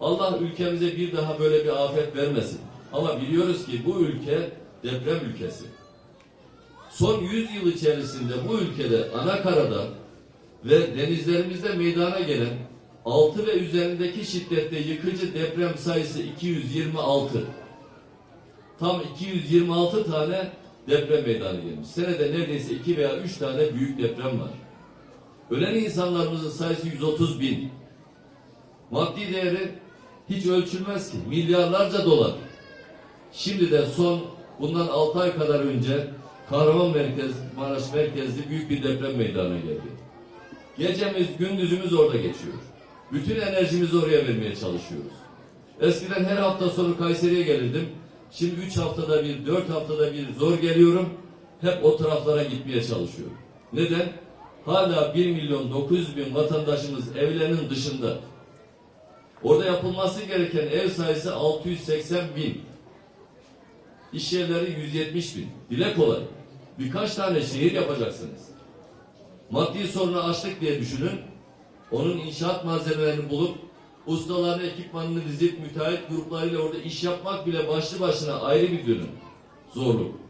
Allah ülkemize bir daha böyle bir afet vermesin. Ama biliyoruz ki bu ülke deprem ülkesi. Son 100 yıl içerisinde bu ülkede ana karada ve denizlerimizde meydana gelen 6 ve üzerindeki şiddette yıkıcı deprem sayısı 226. Tam 226 tane deprem meydana gelmiş. Senede neredeyse 2 veya 3 tane büyük deprem var. Ölen insanlarımızın sayısı 130 bin. Maddi değeri hiç ölçülmez ki. Milyarlarca dolar. Şimdi de son bundan 6 ay kadar önce Kahraman Merkez, Maraş merkezli büyük bir deprem meydana geldi. Gecemiz, gündüzümüz orada geçiyor. Bütün enerjimizi oraya vermeye çalışıyoruz. Eskiden her hafta sonu Kayseri'ye gelirdim. Şimdi üç haftada bir, dört haftada bir zor geliyorum. Hep o taraflara gitmeye çalışıyorum. Neden? Hala 1 milyon 900 bin vatandaşımız evlerinin dışında. Orada yapılması gereken ev sayısı 680 bin. İş yerleri 170 bin. Dile kolay. Birkaç tane şehir yapacaksınız. Maddi sorunu açtık diye düşünün. Onun inşaat malzemelerini bulup ustalarını, ekipmanını dizip müteahhit gruplarıyla orada iş yapmak bile başlı başına ayrı bir dönüm. Zorluk.